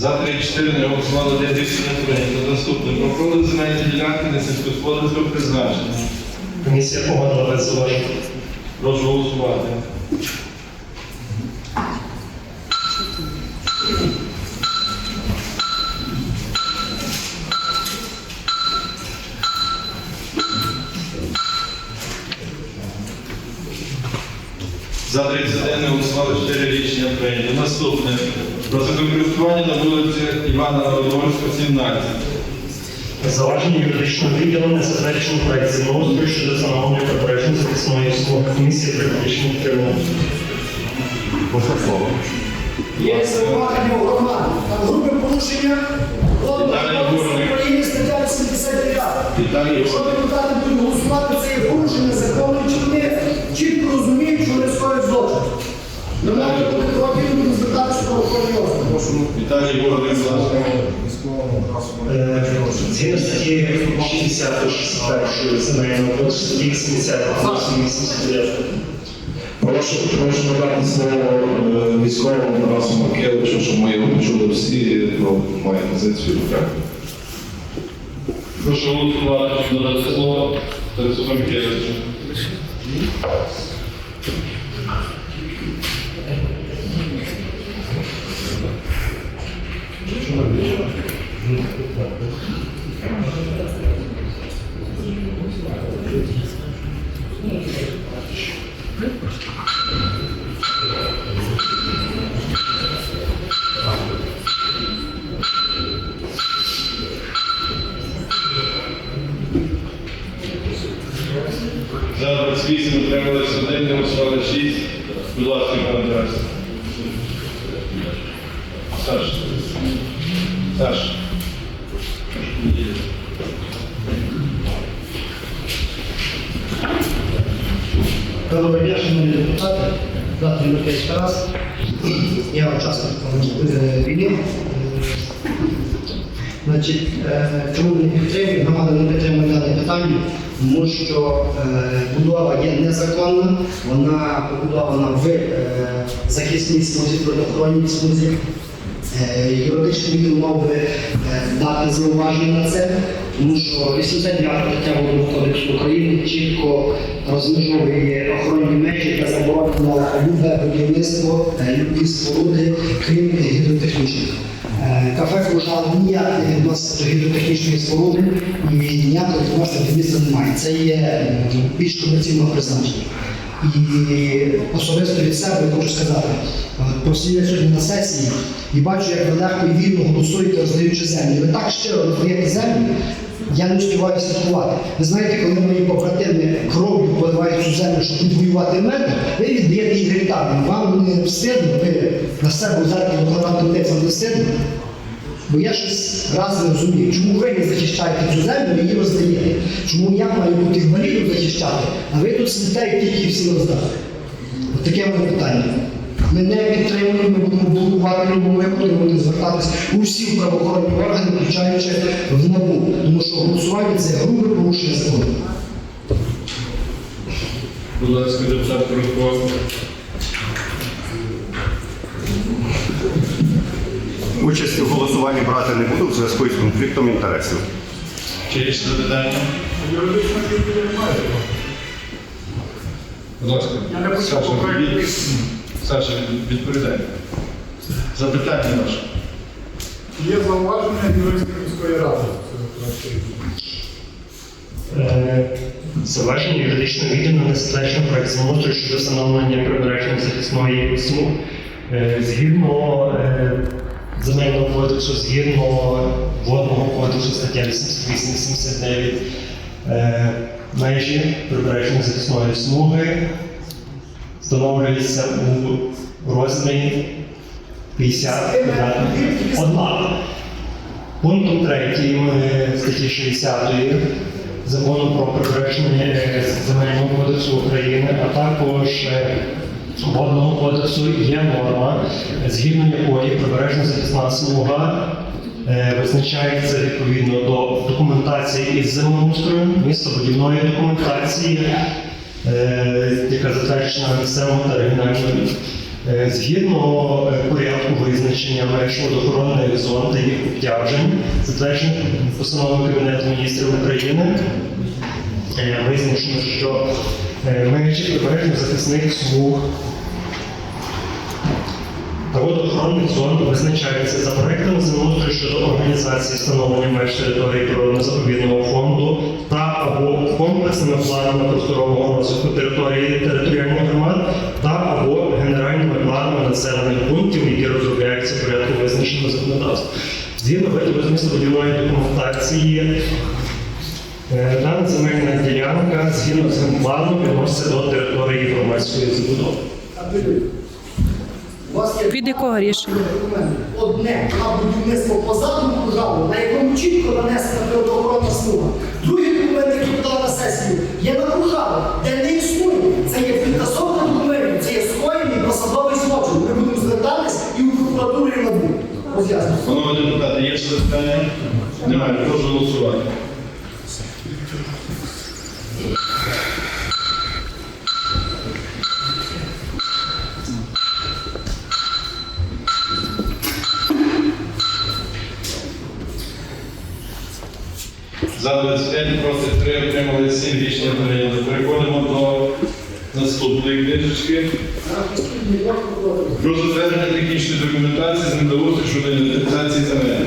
За 3-4 не голосували, де рішення прийнято. Наступне. Про продаж земельної ділянки на сільськогосподарського призначення. Комісія погодила без зауважень. Прошу голосувати. За 31 не голосували 4 рішення прийнято. Наступне. Про законокористування на вулиці Івана Володимирського, 17. Зауваження юридичного відділу не затверджено проект землеустрою щодо встановлення прибережної захисної смуги. Комісія практично підтримала. Є зауваження у громади. Там грубе порушення Віталій Єгорович. України стаття 89. Віталій Єгорович. Охорони. Віталій. Е, Згідно статті 61 земельного кодексу, 80, Прошу, прошу надати слово е, військовому Тарасу Маркевичу, щоб ми його почули всі про мою позицію. Дякую. Прошу голосувати, щоб надати слово Тарасу Маркевичу. За 28 утрималися один, не голосували 6. Будь ласка, пане Тарас. Саш. Саш. Доброго дня, шановні депутати. Завтра Микець Тарас. Я учасник війни. Значить, е, чому не підтримуємо, громада не підтримує дане питання? Тому що е, будова є незаконна, вона побудована в е, захисній смузі, природоохоронній смузі. Е, Юридичний відділ мав би е, дати зауваження на це, тому що 89 стаття Водного кодексу України чітко розмежовує охоронні межі та заборонено любе будівництво, е, любі споруди, крім гідротехнічних. Кафе Кружал ніяк не до гідротехнічної споруди і ніякого відношення до міста немає. Це є більш комерційного призначення. І особисто від себе хочу сказати, е, сьогодні на сесії і бачу, як ви легко і вільно голосуєте, роздаючи землю. Ви так щиро роздаєте землю, я не успіваю слідкувати. Ви знаєте, коли мої побратими кров'ю поливають цю землю, щоб тут воювати в мене, ви віддаєте її гектарам. Вам не встидно, ви на себе взяти декларантом текстом не встидно. Бо я щось раз не розумію, чому ви не захищаєте цю землю і її роздаєте? Чому я маю бути інвалідом захищати, а ви тут сидите тільки всі роздати? От таке мене питання. Ми не підтримуємо, ми будемо блокувати будь-якому випадку, будемо звертатись у всі правоохоронні органи, включаючи в НАБУ. Тому що голосування це грубе порушення закону. Будь ласка, депутат Крутко. Участі в голосуванні брати не буду в зв'язку із конфліктом інтересів. Чи є ще запитання? Будь ласка. Саша, від... Саша, від- відповідай. Запитання ваше. Є зауваження юристів міської ради. Е, Зауваження юридичного відділу не проект землеустрою щодо встановлення прибережної захисної смуг. Е, Згідно е, земельного кодексу, згідно водного кодексу, стаття 88-79, е, межі прибережної захисної смуги встановлюються у розмірі 50 квадратних. Однак, Пунктом 3 статті 60 закону про прибереження е, земельного кодексу України, а також е, водного кодексу є норма, згідно якої прибережна захисна смуга е, визначається відповідно до документації із землеустрою, містобудівної документації, е, яка затверджена місцевими та регіональними. Е, Згідно порядку визначення меж водоохоронних зон та їх обтяжень, затверджених постановою Кабінету міністрів України, визначено, що межі прибережних захисних смуг та водоохоронних зон визначаються за проектом землеустрою щодо організації встановлення меж території природно-заповідного фонду та або комплексними планами просторового розвитку території територіальних громад та або генеральними планами населених пунктів, які розробляються в порядку визначеного законодавства. Згідно виду містобудівної документації, е, дана земельна ділянка згідно з цим планом відноситься до території громадської забудови. Від якого рішення? документи. Одне на будівництво по задумку жалу, на якому чітко нанесена природоохоронна смуга. Другий документ, який подав на сесію, є на Кухаву, де не існує. Це є підтасовка документів, це є скоєний посадовий злочин. Ми будемо звертатись і у прокуратуру і на БУ. Панове депутати, є ще запитання? Немає, прошу голосувати. За 25 проти 3 отримали 7 рішення прийняли. Переходимо до наступної книжечки. Про затвердження технічної документації з недоводства щодо інвентаризації земель.